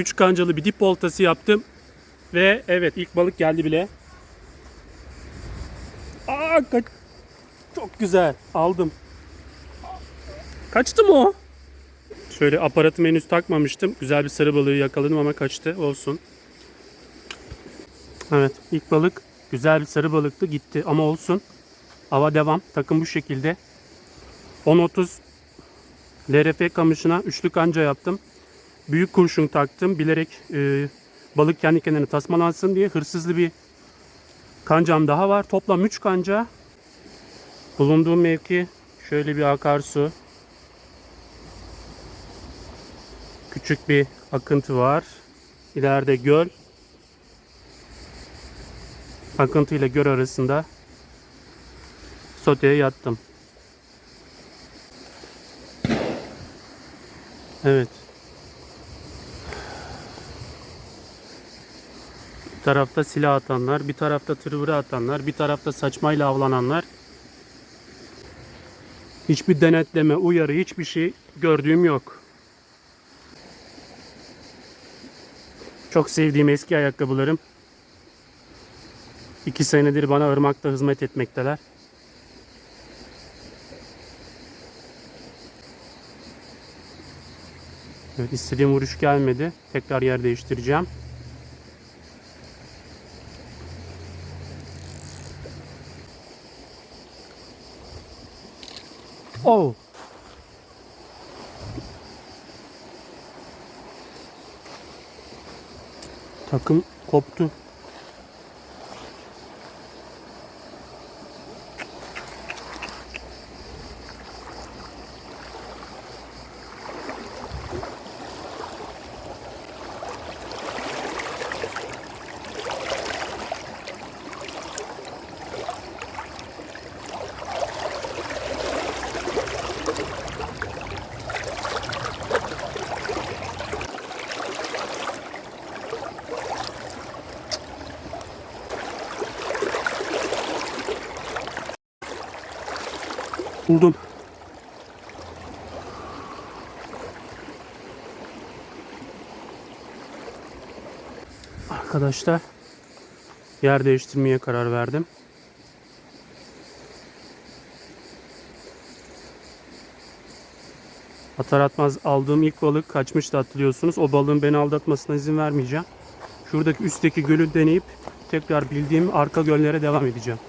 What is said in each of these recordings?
3 kancalı bir dip oltası yaptım. Ve evet ilk balık geldi bile. Aa, kaç... Çok güzel. Aldım. Kaçtı mı o? Şöyle aparatımı henüz takmamıştım. Güzel bir sarı balığı yakaladım ama kaçtı. Olsun. Evet ilk balık güzel bir sarı balıktı gitti ama olsun. Hava devam. Takım bu şekilde. 10-30 LRF kamışına üçlü kanca yaptım. Büyük kurşun taktım. Bilerek e, balık kendi kendine tasmalansın diye hırsızlı bir kancam daha var. Toplam 3 kanca. Bulunduğum mevki şöyle bir akarsu. Küçük bir akıntı var. İleride göl. Akıntı ile göl arasında soteye yattım. Evet. Tarafta silah atanlar, bir tarafta tırvırı atanlar, bir tarafta saçmayla avlananlar. Hiçbir denetleme, uyarı, hiçbir şey gördüğüm yok. Çok sevdiğim eski ayakkabılarım. İki senedir bana ırmakta hizmet etmekteler. Evet, istediğim vuruş gelmedi. Tekrar yer değiştireceğim. Oh. Takım koptu. Buldum. Arkadaşlar yer değiştirmeye karar verdim. Atar atmaz aldığım ilk balık kaçmıştı hatırlıyorsunuz. O balığın beni aldatmasına izin vermeyeceğim. Şuradaki üstteki gölü deneyip tekrar bildiğim arka göllere devam edeceğim.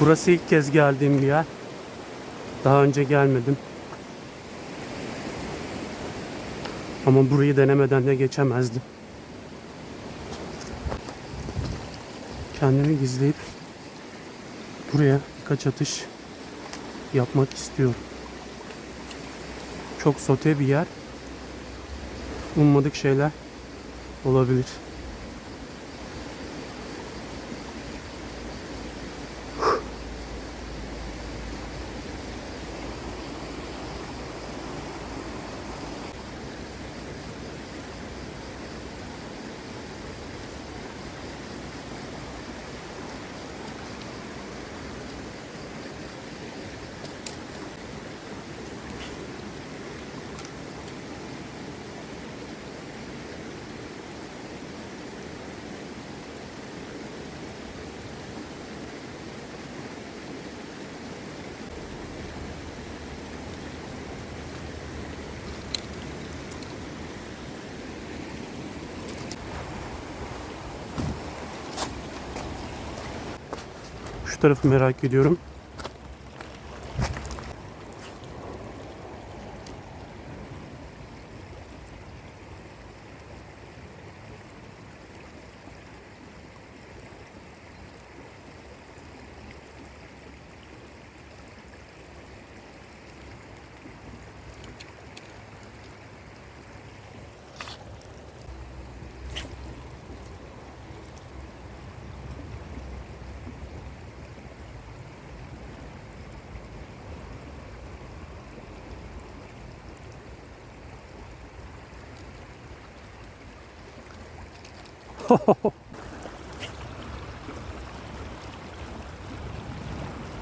Burası ilk kez geldiğim bir yer. Daha önce gelmedim. Ama burayı denemeden de geçemezdim. Kendimi gizleyip buraya birkaç atış yapmak istiyorum. Çok sote bir yer. Ummadık şeyler olabilir. Şu tarafı merak ediyorum.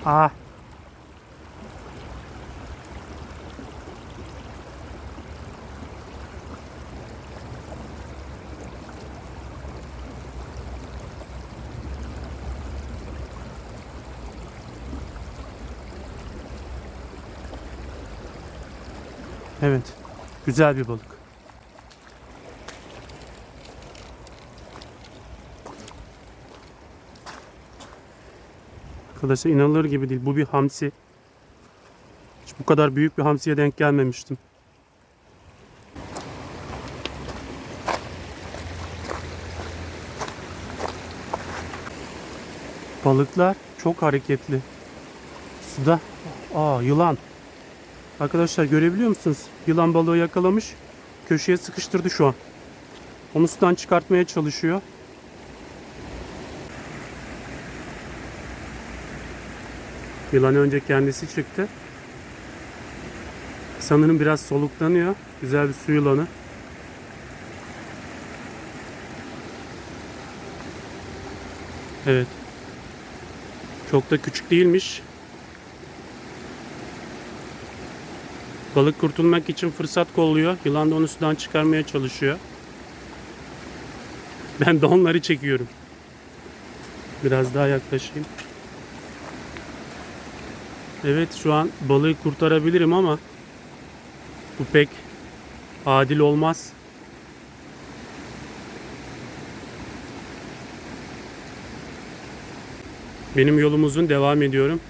Ah. Evet. Güzel bir balık. Arkadaşlar inanılır gibi değil. Bu bir hamsi. Hiç bu kadar büyük bir hamsiye denk gelmemiştim. Balıklar çok hareketli. Suda. Aa yılan. Arkadaşlar görebiliyor musunuz? Yılan balığı yakalamış. Köşeye sıkıştırdı şu an. Onu sudan çıkartmaya çalışıyor. Yılan önce kendisi çıktı. Sanırım biraz soluklanıyor. Güzel bir su yılanı. Evet. Çok da küçük değilmiş. Balık kurtulmak için fırsat kolluyor. Yılan da onu sudan çıkarmaya çalışıyor. Ben de onları çekiyorum. Biraz daha yaklaşayım. Evet şu an balığı kurtarabilirim ama bu pek adil olmaz. Benim yolum uzun devam ediyorum.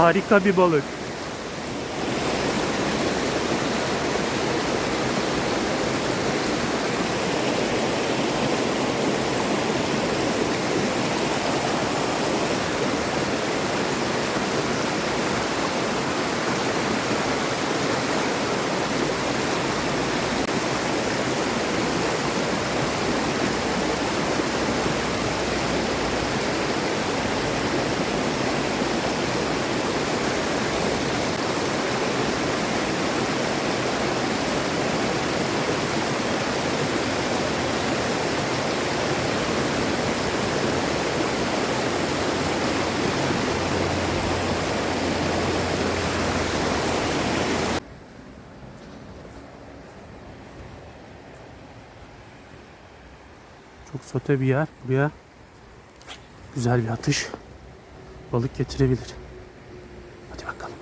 Harika bir balık. Çok sote bir yer. Buraya güzel bir atış balık getirebilir. Hadi bakalım.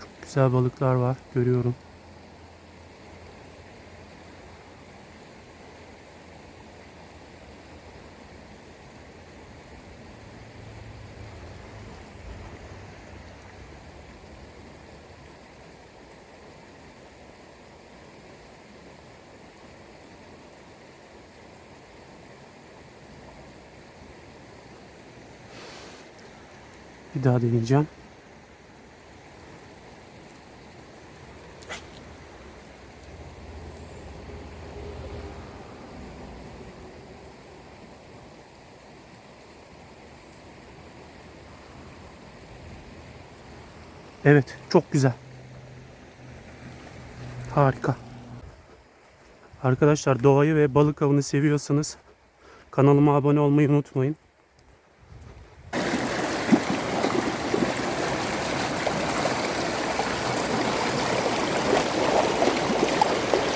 Çok güzel balıklar var. Görüyorum. Bir daha deneyeceğim. Evet, çok güzel. Harika. Arkadaşlar doğayı ve balık avını seviyorsanız kanalıma abone olmayı unutmayın.